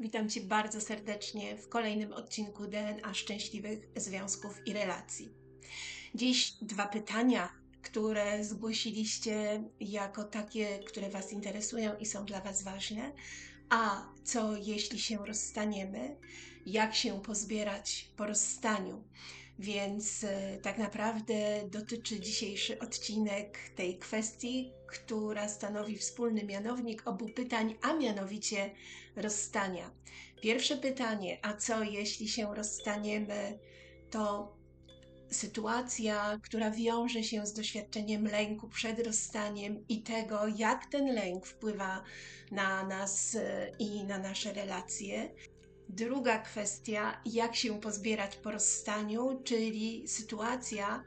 Witam Cię bardzo serdecznie w kolejnym odcinku DNA Szczęśliwych Związków i Relacji. Dziś dwa pytania, które zgłosiliście jako takie, które Was interesują i są dla Was ważne. A co jeśli się rozstaniemy? Jak się pozbierać po rozstaniu? Więc e, tak naprawdę dotyczy dzisiejszy odcinek tej kwestii, która stanowi wspólny mianownik obu pytań, a mianowicie rozstania. Pierwsze pytanie, a co jeśli się rozstaniemy, to sytuacja, która wiąże się z doświadczeniem lęku przed rozstaniem i tego, jak ten lęk wpływa na nas e, i na nasze relacje. Druga kwestia, jak się pozbierać po rozstaniu, czyli sytuacja,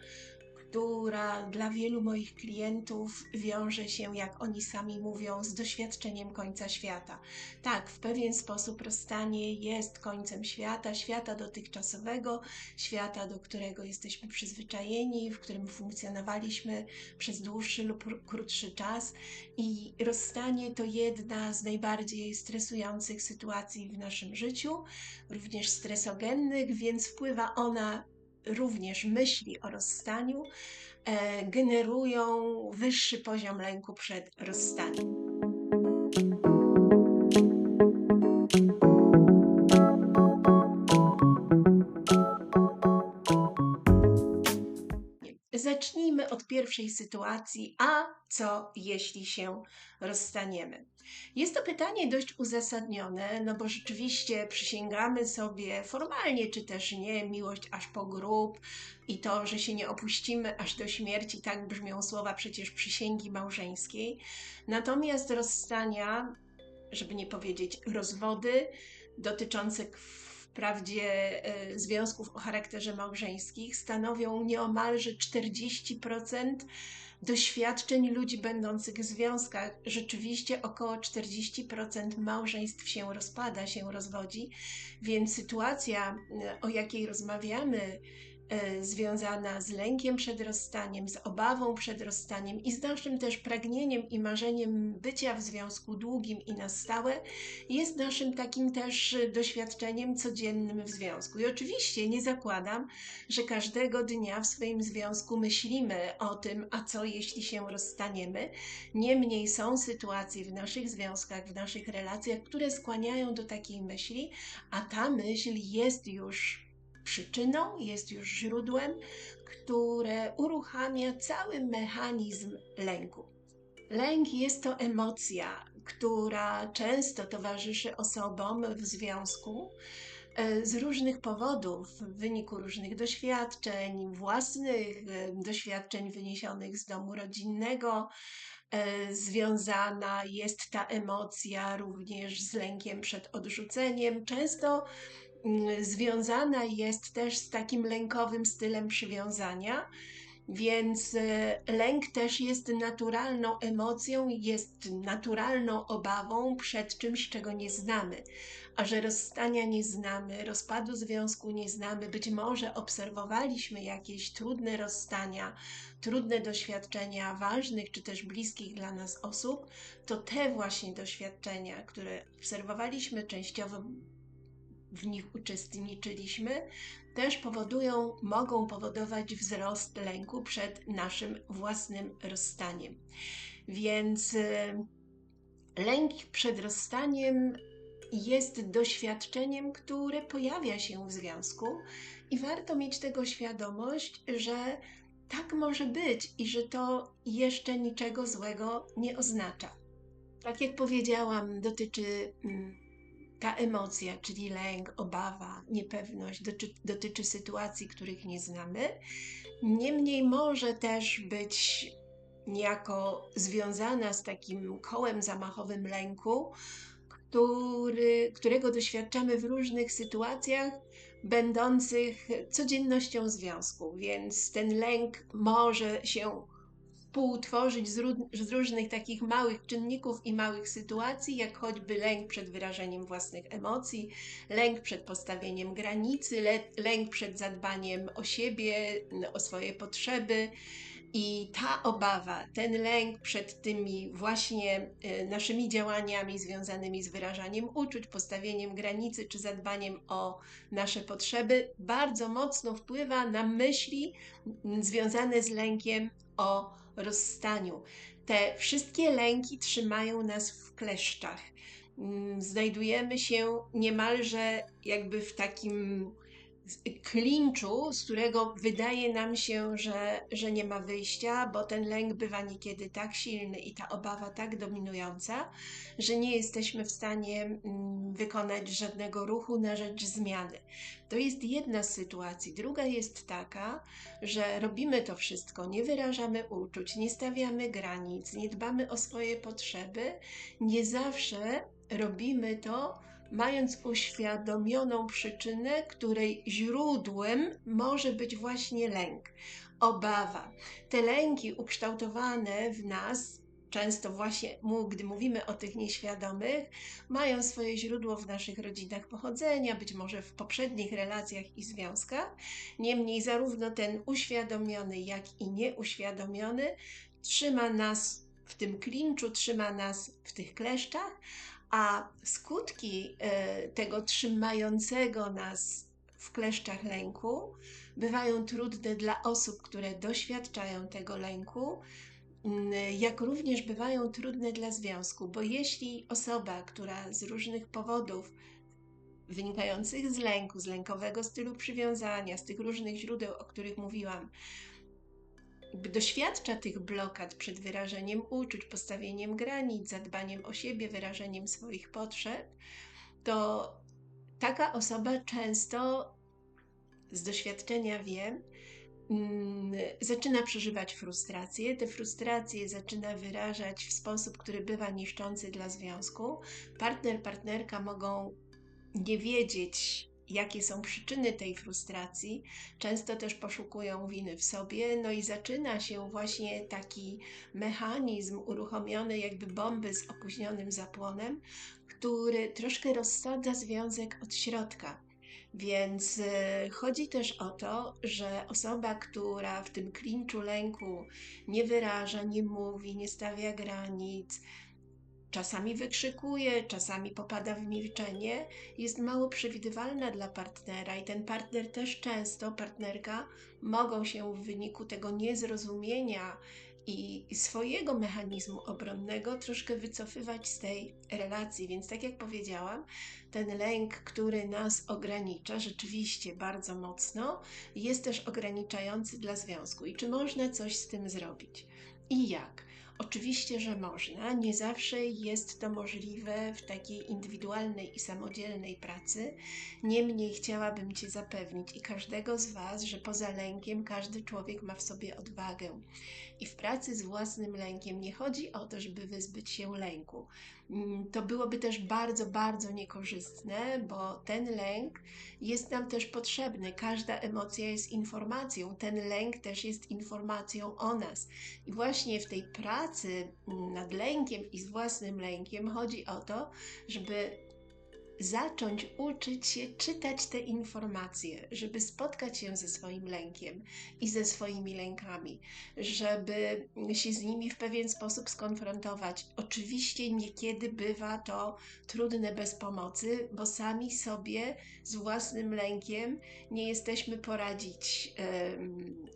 która dla wielu moich klientów wiąże się, jak oni sami mówią, z doświadczeniem końca świata. Tak, w pewien sposób rozstanie jest końcem świata, świata dotychczasowego, świata, do którego jesteśmy przyzwyczajeni, w którym funkcjonowaliśmy przez dłuższy lub krótszy czas. I rozstanie to jedna z najbardziej stresujących sytuacji w naszym życiu, również stresogennych, więc wpływa ona również myśli o rozstaniu e, generują wyższy poziom lęku przed rozstaniem. Zacznijmy od pierwszej sytuacji, a co jeśli się rozstaniemy? Jest to pytanie dość uzasadnione, no bo rzeczywiście przysięgamy sobie formalnie, czy też nie, miłość aż po grób i to, że się nie opuścimy aż do śmierci, tak brzmią słowa przecież przysięgi małżeńskiej. Natomiast rozstania, żeby nie powiedzieć rozwody, dotyczące wprawdzie e, związków o charakterze małżeńskich stanowią nieomalże 40% doświadczeń ludzi będących w związkach. Rzeczywiście około 40% małżeństw się rozpada, się rozwodzi, więc sytuacja, e, o jakiej rozmawiamy, związana z lękiem przed rozstaniem, z obawą przed rozstaniem i z naszym też pragnieniem i marzeniem bycia w związku długim i na stałe, jest naszym takim też doświadczeniem codziennym w związku. I oczywiście nie zakładam, że każdego dnia w swoim związku myślimy o tym, a co jeśli się rozstaniemy. Niemniej są sytuacje w naszych związkach, w naszych relacjach, które skłaniają do takiej myśli, a ta myśl jest już przyczyną, jest już źródłem, które uruchamia cały mechanizm lęku. Lęk jest to emocja, która często towarzyszy osobom w związku e, z różnych powodów, w wyniku różnych doświadczeń własnych, e, doświadczeń wyniesionych z domu rodzinnego. E, związana jest ta emocja również z lękiem przed odrzuceniem. Często związana jest też z takim lękowym stylem przywiązania. Więc e, lęk też jest naturalną emocją, jest naturalną obawą przed czymś, czego nie znamy. A że rozstania nie znamy, rozpadu związku nie znamy, być może obserwowaliśmy jakieś trudne rozstania, trudne doświadczenia ważnych czy też bliskich dla nas osób, to te właśnie doświadczenia, które obserwowaliśmy częściowo w nich uczestniczyliśmy, też powodują, mogą powodować wzrost lęku przed naszym własnym rozstaniem. Więc y, lęk przed rozstaniem jest doświadczeniem, które pojawia się w związku i warto mieć tego świadomość, że tak może być i że to jeszcze niczego złego nie oznacza. Tak jak powiedziałam, dotyczy mm, ta emocja, czyli lęk, obawa, niepewność, dotyczy, dotyczy sytuacji, których nie znamy. Niemniej może też być niejako związana z takim kołem zamachowym lęku, który, którego doświadczamy w różnych sytuacjach, będących codziennością związku. Więc ten lęk może się współtworzyć z, z, różnych takich małych czynników i małych sytuacji, jak choćby lęk przed wyrażeniem własnych emocji, lęk przed postawieniem granicy, lęk przed zadbaniem o siebie, o swoje potrzeby. I ta obawa, ten lęk przed tymi właśnie y, naszymi działaniami związanymi z wyrażaniem uczuć, postawieniem granicy czy zadbaniem o nasze potrzeby bardzo mocno wpływa na myśli związane z lękiem o rozstaniu. Te wszystkie lęki trzymają nas w kleszczach. Mm, znajdujemy się niemalże jakby w takim klinczu, z którego wydaje nam się, że, że nie ma wyjścia, bo ten lęk bywa niekiedy tak silny i ta obawa tak dominująca, że nie jesteśmy w stanie mm, wykonać żadnego ruchu na rzecz zmiany. To jest jedna z sytuacji. Druga jest taka, że robimy to wszystko, nie wyrażamy uczuć, nie stawiamy granic, nie dbamy o swoje potrzeby, nie zawsze robimy to mając uświadomioną przyczynę, której źródłem może być właśnie lęk, obawa. Te lęki ukształtowane w nas często właśnie, gdy mówimy o tych nieświadomych, mają swoje źródło w naszych rodzinach pochodzenia, być może w poprzednich relacjach i związkach. Niemniej, zarówno ten uświadomiony, jak i nieuświadomiony trzyma nas w tym klinczu, trzyma nas w tych kleszczach, a skutki e, tego trzymającego nas w kleszczach lęku bywają trudne dla osób, które doświadczają tego lęku, jak również bywają trudne dla związku, bo jeśli osoba, która z różnych powodów wynikających z lęku, z lękowego stylu przywiązania, z tych różnych źródeł, o których mówiłam, doświadcza tych blokad przed wyrażeniem uczuć, postawieniem granic, zadbaniem o siebie, wyrażeniem swoich potrzeb, to taka osoba często z doświadczenia wiem, mm, zaczyna przeżywać frustrację. Te frustracje zaczyna wyrażać w sposób, który bywa niszczący dla związku. Partner, partnerka mogą nie wiedzieć, jakie są przyczyny tej frustracji, często też poszukują winy w sobie, no i zaczyna się właśnie taki mechanizm uruchomiony, jakby bomby z opóźnionym zapłonem, który troszkę rozsadza związek od środka. Więc e, chodzi też o to, że osoba, która w tym klinczu lęku nie wyraża, nie mówi, nie stawia granic, czasami wykrzykuje, czasami popada w milczenie, jest mało przewidywalna dla partnera i ten partner też często, partnerka, mogą się w wyniku tego niezrozumienia i swojego mechanizmu obronnego troszkę wycofywać z tej relacji. Więc, tak jak powiedziałam, ten lęk, który nas ogranicza, rzeczywiście bardzo mocno, jest też ograniczający dla związku. I czy można coś z tym zrobić? I jak? Oczywiście, że można. Nie zawsze jest to możliwe w takiej indywidualnej i samodzielnej pracy. Niemniej chciałabym Cię zapewnić i każdego z Was, że poza lękiem każdy człowiek ma w sobie odwagę. I w pracy z własnym lękiem nie chodzi o to, żeby wyzbyć się lęku. Mm, to byłoby też bardzo, bardzo niekorzystne, bo ten lęk jest nam też potrzebny. Każda emocja jest informacją, ten lęk też jest informacją o nas. I właśnie w tej pracy nad lękiem i z własnym lękiem chodzi o to, żeby zacząć uczyć się czytać te informacje, żeby spotkać się ze swoim lękiem i ze swoimi lękami, żeby się z nimi w pewien sposób skonfrontować. Oczywiście niekiedy bywa to trudne bez pomocy, bo sami sobie z własnym lękiem nie jesteśmy poradzić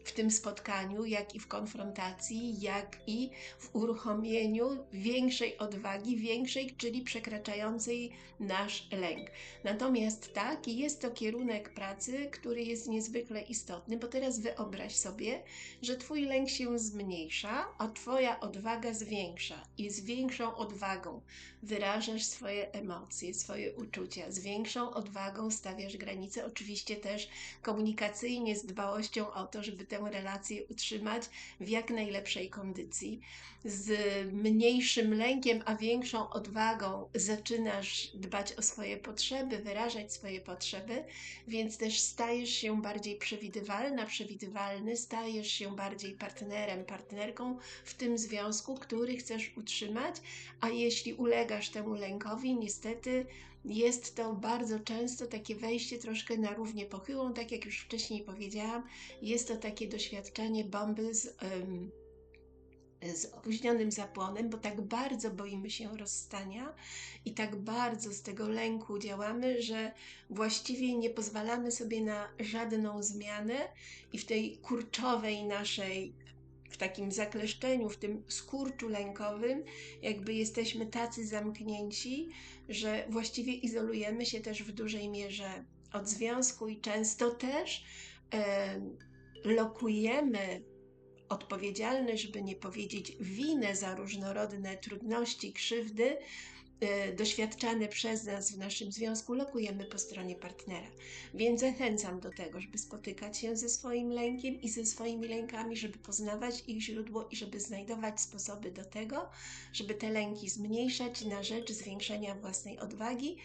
w tym spotkaniu, jak i w konfrontacji, jak i w uruchomieniu większej odwagi, większej, czyli przekraczającej nasz lęk. Natomiast tak, jest to kierunek pracy, który jest niezwykle istotny, bo teraz wyobraź sobie, że Twój lęk się zmniejsza, a Twoja odwaga zwiększa i z większą odwagą wyrażasz swoje emocje, swoje uczucia, z większą odwagą stawiasz granice, oczywiście też komunikacyjnie, z dbałością o to, żeby tę relację utrzymać w jak najlepszej kondycji. Z mniejszym lękiem, a większą odwagą zaczynasz dbać o swoje swoje potrzeby, wyrażać swoje potrzeby, więc też stajesz się bardziej przewidywalna, przewidywalny, stajesz się bardziej partnerem, partnerką w tym związku, który chcesz utrzymać, a jeśli ulegasz temu lękowi, niestety jest to bardzo często takie wejście troszkę na równię pochyłą, tak jak już wcześniej powiedziałam, jest to takie doświadczenie bomby z. Um, z opóźnionym zapłonem, bo tak bardzo boimy się rozstania i tak bardzo z tego lęku działamy, że właściwie nie pozwalamy sobie na żadną zmianę i w tej kurczowej naszej w takim zakleszczeniu, w tym skurczu lękowym, jakby jesteśmy tacy zamknięci, że właściwie izolujemy się też w dużej mierze od związku i często też e, lokujemy odpowiedzialny, żeby nie powiedzieć winę za różnorodne trudności, krzywdy, E, doświadczane przez nas w naszym związku lokujemy po stronie partnera. Więc zachęcam do tego, żeby spotykać się ze swoim lękiem i ze swoimi lękami, żeby poznawać ich źródło i żeby znajdować sposoby do tego, żeby te lęki zmniejszać na rzecz zwiększenia własnej odwagi,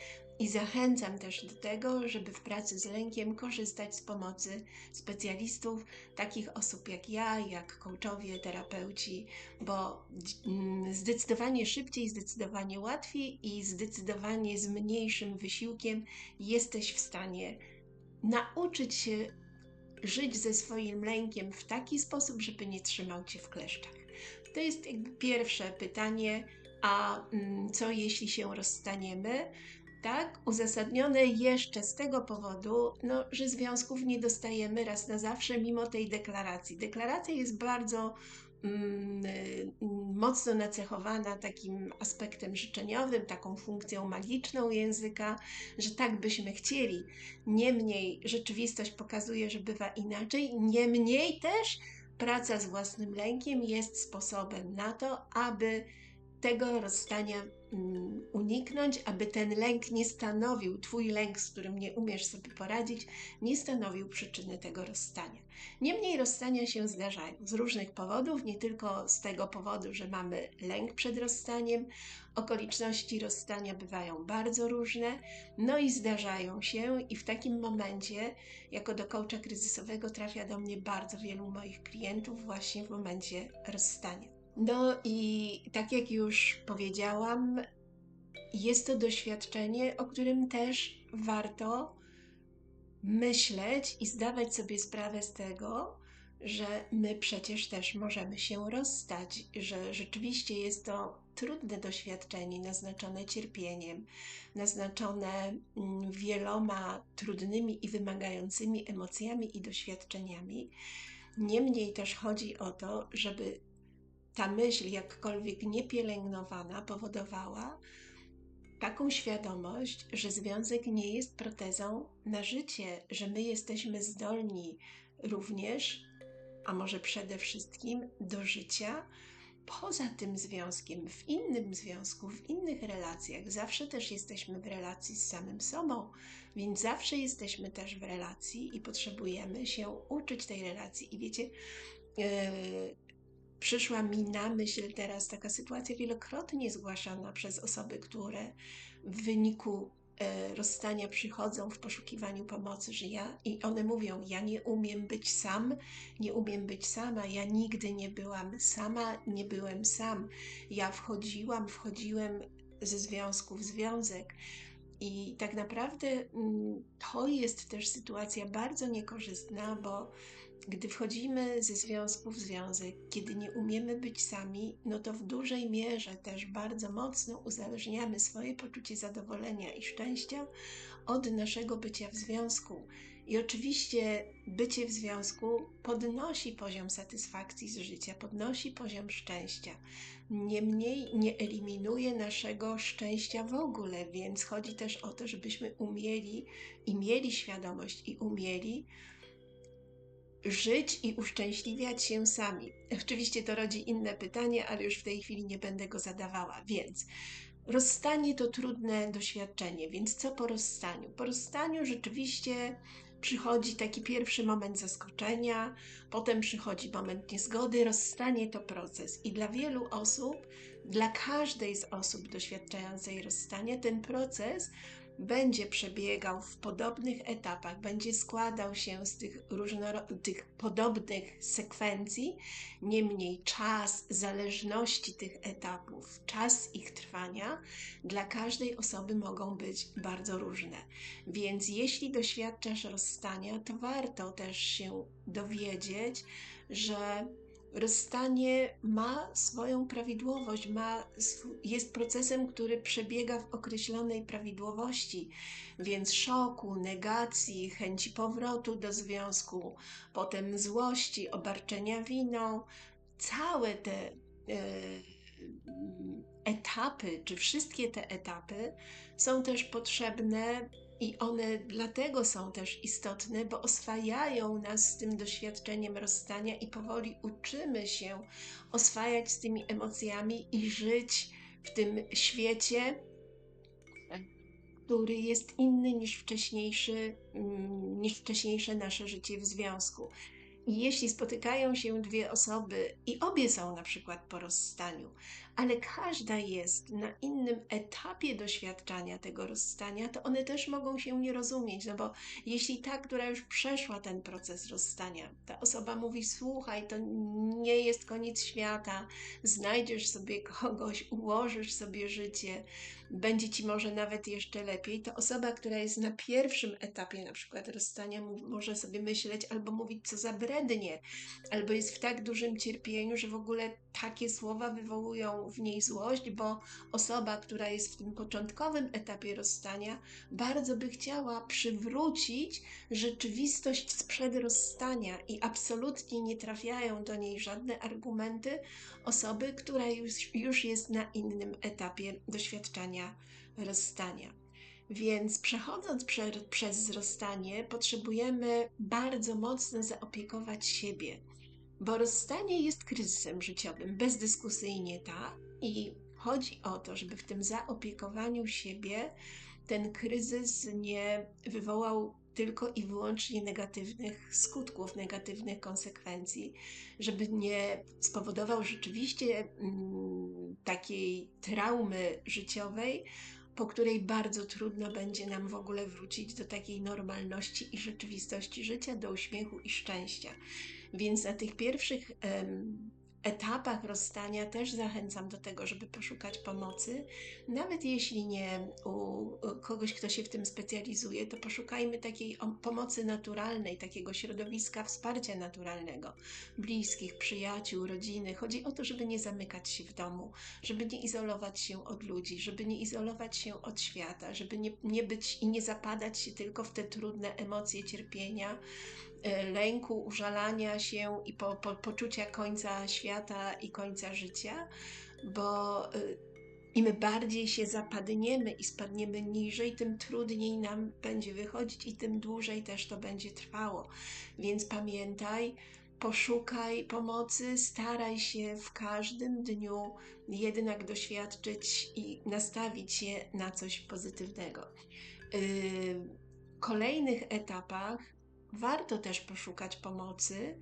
i zachęcam też do tego, żeby w pracy z lękiem korzystać z pomocy specjalistów, takich osób jak ja, jak coachowie, terapeuci, bo mm, zdecydowanie szybciej, zdecydowanie łatwiej i zdecydowanie z mniejszym wysiłkiem jesteś w stanie nauczyć się żyć ze swoim lękiem w taki sposób, żeby nie trzymał cię w kleszczach. To jest jakby pierwsze pytanie, a mm, co jeśli się rozstaniemy? Tak, uzasadnione jeszcze z tego powodu, no, że związków nie dostajemy raz na zawsze, mimo tej deklaracji. Deklaracja jest bardzo mm, y, mocno nacechowana takim aspektem życzeniowym, taką funkcją magiczną języka, że tak byśmy chcieli. Niemniej rzeczywistość pokazuje, że bywa inaczej, niemniej też praca z własnym lękiem jest sposobem na to, aby tego rozstania mm, uniknąć, aby ten lęk nie stanowił, Twój lęk, z którym nie umiesz sobie poradzić, nie stanowił przyczyny tego rozstania. Niemniej rozstania się zdarzają z różnych powodów, nie tylko z tego powodu, że mamy lęk przed rozstaniem. Okoliczności rozstania bywają bardzo różne, no i zdarzają się, i w takim momencie, jako do coacha kryzysowego, trafia do mnie bardzo wielu moich klientów właśnie w momencie rozstania. No i tak jak już powiedziałam, jest to doświadczenie, o którym też warto myśleć i zdawać sobie sprawę z tego, że my przecież też możemy się rozstać, że rzeczywiście jest to trudne doświadczenie, naznaczone cierpieniem, naznaczone mm, wieloma trudnymi i wymagającymi emocjami i doświadczeniami. Niemniej też chodzi o to, żeby ta myśl, jakkolwiek niepielęgnowana, powodowała taką świadomość, że związek nie jest protezą na życie, że my jesteśmy zdolni również, a może przede wszystkim do życia poza tym związkiem, w innym związku, w innych relacjach. Zawsze też jesteśmy w relacji z samym sobą, więc zawsze jesteśmy też w relacji i potrzebujemy się uczyć tej relacji. I wiecie, yy, przyszła mi na myśl teraz taka sytuacja wielokrotnie zgłaszana przez osoby, które w wyniku e, rozstania przychodzą w poszukiwaniu pomocy, że ja i one mówią: Ja nie umiem być sam, nie umiem być sama, ja nigdy nie byłam sama, nie byłem sam. Ja wchodziłam, wchodziłem ze związku w związek. I tak naprawdę mm, to jest też sytuacja bardzo niekorzystna, bo gdy wchodzimy ze związku w związek, kiedy nie umiemy być sami, no to w dużej mierze też bardzo mocno uzależniamy swoje poczucie zadowolenia i szczęścia od naszego bycia w związku. I oczywiście bycie w związku podnosi poziom satysfakcji z życia, podnosi poziom szczęścia. Niemniej nie eliminuje naszego szczęścia w ogóle, więc chodzi też o to, żebyśmy umieli i mieli świadomość i umieli żyć i uszczęśliwiać się sami. Oczywiście to rodzi inne pytanie, ale już w tej chwili nie będę go zadawała, więc rozstanie to trudne doświadczenie, więc co po rozstaniu? Po rozstaniu rzeczywiście przychodzi taki pierwszy moment zaskoczenia, potem przychodzi moment niezgody. Rozstanie to proces i dla wielu osób, dla każdej z osób doświadczającej rozstania, ten proces będzie przebiegał w podobnych etapach, będzie składał się z tych różnorodnych, podobnych sekwencji, niemniej czas zależności tych etapów, czas ich trwania dla każdej osoby mogą być bardzo różne. Więc jeśli doświadczasz rozstania, to warto też się dowiedzieć, że rozstanie ma swoją prawidłowość, ma, jest procesem, który przebiega w określonej prawidłowości, więc szoku, negacji, chęci powrotu do związku, potem złości, obarczenia winą, całe te e, etapy, czy wszystkie te etapy są też potrzebne i one dlatego są też istotne, bo oswajają nas z tym doświadczeniem rozstania i powoli uczymy się oswajać z tymi emocjami i żyć w tym świecie, który jest inny niż wcześniejszy, mm, niż wcześniejsze nasze życie w związku. I jeśli spotykają się dwie osoby i obie są na przykład po rozstaniu, ale każda jest na innym etapie doświadczania tego rozstania, to one też mogą się nie rozumieć, no bo jeśli ta, która już przeszła ten proces rozstania, ta osoba mówi: Słuchaj, to nie jest koniec świata, znajdziesz sobie kogoś, ułożysz sobie życie, będzie ci może nawet jeszcze lepiej, to osoba, która jest na pierwszym etapie na przykład rozstania, może sobie myśleć albo mówić, co za brednie, albo jest w tak dużym cierpieniu, że w ogóle takie słowa wywołują w niej złość, bo osoba, która jest w tym początkowym etapie rozstania, bardzo by chciała przywrócić rzeczywistość sprzed rozstania i absolutnie nie trafiają do niej żadne argumenty osoby, która już, już jest na innym etapie doświadczenia rozstania. Więc przechodząc prze, przez rozstanie, potrzebujemy bardzo mocno zaopiekować siebie, bo rozstanie jest kryzysem życiowym, bezdyskusyjnie tak. I chodzi o to, żeby w tym zaopiekowaniu siebie ten kryzys nie wywołał tylko i wyłącznie negatywnych skutków, negatywnych konsekwencji, żeby nie spowodował rzeczywiście mm, takiej traumy życiowej, po której bardzo trudno będzie nam w ogóle wrócić do takiej normalności i rzeczywistości życia, do uśmiechu i szczęścia. Więc na tych pierwszych etapach rozstania też zachęcam do tego, żeby poszukać pomocy. Nawet jeśli nie u kogoś, kto się w tym specjalizuje, to poszukajmy takiej pomocy naturalnej, takiego środowiska wsparcia naturalnego, bliskich, przyjaciół, rodziny. Chodzi o to, żeby nie zamykać się w domu, żeby nie izolować się od ludzi, żeby nie izolować się od świata, żeby nie, nie być i nie zapadać się tylko w te trudne emocje cierpienia lęku, użalania się i po, po, poczucia końca świata i końca życia, bo e, im bardziej się zapadniemy i spadniemy niżej, tym trudniej nam będzie wychodzić i tym dłużej też to będzie trwało. Więc pamiętaj, poszukaj pomocy, staraj się w każdym dniu jednak doświadczyć i nastawić się na coś pozytywnego. W kolejnych etapach warto też poszukać pomocy,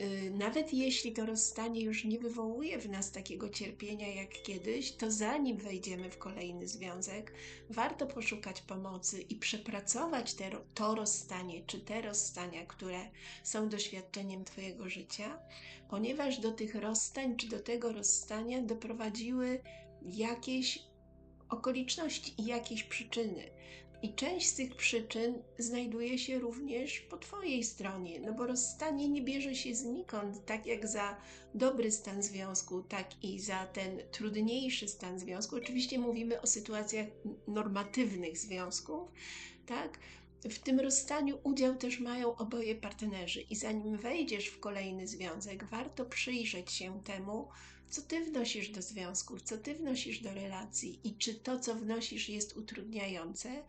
y, nawet jeśli to rozstanie już nie wywołuje w nas takiego cierpienia jak kiedyś, to zanim wejdziemy w kolejny związek, warto poszukać pomocy i przepracować te, to rozstanie czy te rozstania, które są doświadczeniem Twojego życia, ponieważ do tych rozstań czy do tego rozstania doprowadziły jakieś okoliczności i jakieś przyczyny. I część z tych przyczyn znajduje się również po Twojej stronie, no bo rozstanie nie bierze się znikąd, tak jak za dobry stan związku, tak i za ten trudniejszy stan związku. Oczywiście mówimy o sytuacjach normatywnych związków, tak? W tym rozstaniu udział też mają oboje partnerzy, i zanim wejdziesz w kolejny związek, warto przyjrzeć się temu, co ty wnosisz do związków, co ty wnosisz do relacji i czy to, co wnosisz, jest utrudniające.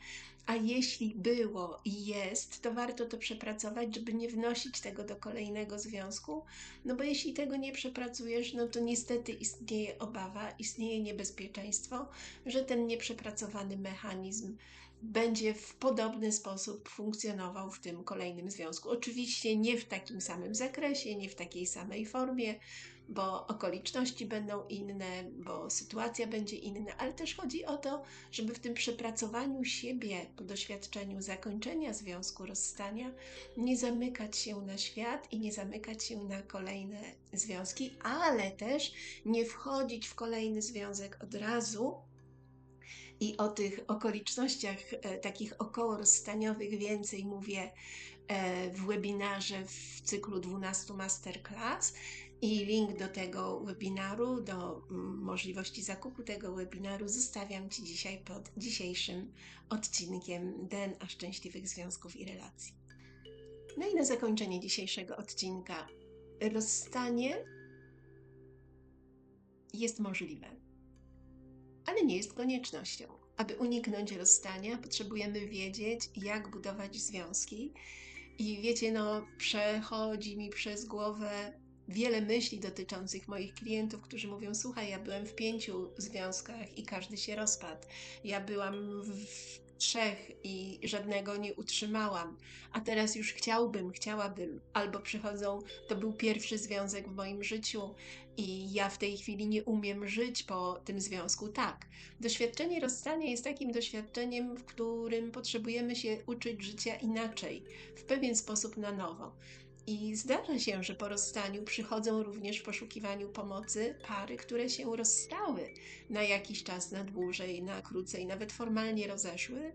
A jeśli było i jest, to warto to przepracować, żeby nie wnosić tego do kolejnego związku, no bo jeśli tego nie przepracujesz, no to niestety istnieje obawa, istnieje niebezpieczeństwo, że ten nieprzepracowany mechanizm będzie w podobny sposób funkcjonował w tym kolejnym związku. Oczywiście nie w takim samym zakresie, nie w takiej samej formie, bo okoliczności będą inne, bo sytuacja będzie inna, ale też chodzi o to, żeby w tym przepracowaniu siebie po doświadczeniu zakończenia związku, rozstania, nie zamykać się na świat i nie zamykać się na kolejne związki, ale też nie wchodzić w kolejny związek od razu, i o tych okolicznościach e, takich około rozstaniowych więcej mówię w webinarze w cyklu 12 masterclass i link do tego webinaru, do mm, możliwości zakupu tego webinaru zostawiam Ci dzisiaj pod dzisiejszym odcinkiem DNA Szczęśliwych Związków i Relacji. No i na zakończenie dzisiejszego odcinka rozstanie jest możliwe ale nie jest koniecznością. Aby uniknąć rozstania, potrzebujemy wiedzieć, jak budować związki. I wiecie, no, przechodzi mi przez głowę wiele myśli dotyczących moich klientów, którzy mówią: Słuchaj, ja byłem w pięciu związkach i każdy się rozpadł. Ja byłam w trzech i żadnego nie utrzymałam, a teraz już chciałbym, chciałabym, albo przychodzą, to był pierwszy związek w moim życiu i ja w tej chwili nie umiem żyć po tym związku. Tak, doświadczenie rozstania jest takim doświadczeniem, w którym potrzebujemy się uczyć życia inaczej, w pewien sposób na nowo. I zdarza się, że po rozstaniu przychodzą również w poszukiwaniu pomocy pary, które się rozstały na jakiś czas, na dłużej, na krócej, nawet formalnie rozeszły.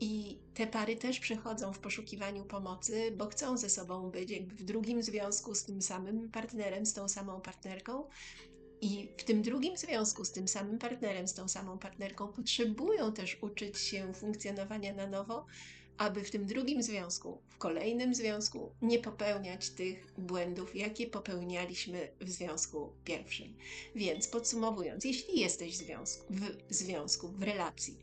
I te pary też przychodzą w poszukiwaniu pomocy, bo chcą ze sobą być jakby w drugim związku z tym samym partnerem, z tą samą partnerką. I w tym drugim związku z tym samym partnerem, z tą samą partnerką, potrzebują też uczyć się funkcjonowania na nowo, aby w tym drugim związku, w kolejnym związku nie popełniać tych błędów, jakie popełnialiśmy w związku pierwszym. Więc podsumowując, jeśli jesteś w związku, w, związku, w relacji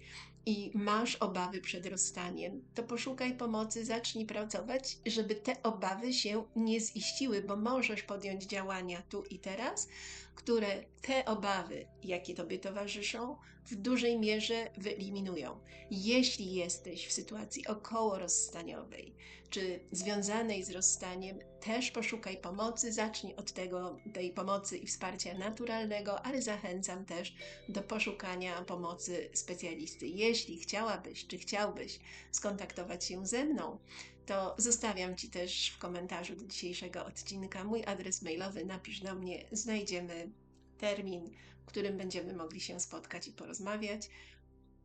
i masz obawy przed rozstaniem, to poszukaj pomocy, zacznij pracować, żeby te obawy się nie ziściły, bo możesz podjąć działania tu i teraz, które te obawy, jakie tobie towarzyszą, w dużej mierze wyeliminują. Jeśli jesteś w sytuacji około rozstaniowej, czy związanej z rozstaniem, też poszukaj pomocy. Zacznij od tego, tej pomocy i wsparcia naturalnego, ale zachęcam też do poszukania pomocy specjalisty. Jeśli chciałabyś, czy chciałbyś skontaktować się ze mną, to zostawiam Ci też w komentarzu do dzisiejszego odcinka mój adres mailowy. Napisz do mnie, znajdziemy termin, w którym będziemy mogli się spotkać i porozmawiać.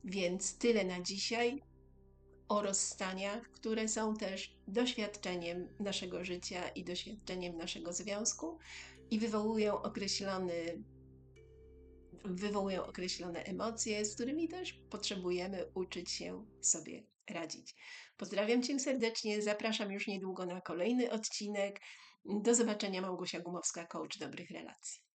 Więc tyle na dzisiaj o rozstaniach, które są też doświadczeniem naszego życia i doświadczeniem naszego związku i wywołują określony wywołują określone emocje, z którymi też potrzebujemy uczyć się sobie radzić. Pozdrawiam Cię serdecznie, zapraszam już niedługo na kolejny odcinek. Do zobaczenia, Małgosia Gumowska, coach dobrych relacji.